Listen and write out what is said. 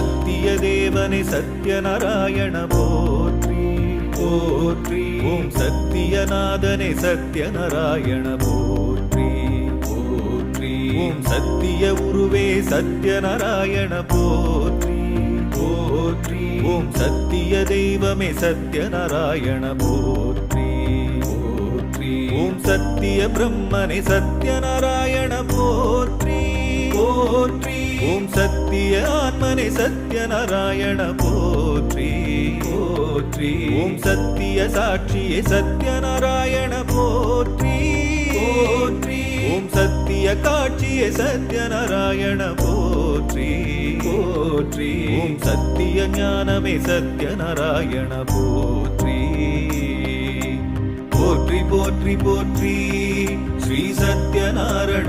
சத்திய தேவனை சத்யநாராயண போற்றி போற்றி. ஓம் சத்தியநாதனை சத்யநாராயண போற்றி போற்றி. ஓம் சத்திய உருவே சத்யநாராயண போற்றி போற்றி. ஓம் சத்திய தெய்வமே சத்யநாராயண போற்றி போற்றி. ஓம் சத்திய பிரம்மனே சத்யநாராயண போற்றி போற்றி. ஓம் சத்திய ஆத்மனே சத்யநாராயண போற்றி. போற்றி. ஓம் சத்திய சாட்சியே சத்யநாராயண போற்றி. போற்றி. ஓம் சத்திய காட்சியே சத்யநாராயண போற்றி. போற்றி. ஓம் சத்திய ஞானமே சத்யநாராயண போற்றி. போற்றி போற்றி போற்றி. சத்யநாராயண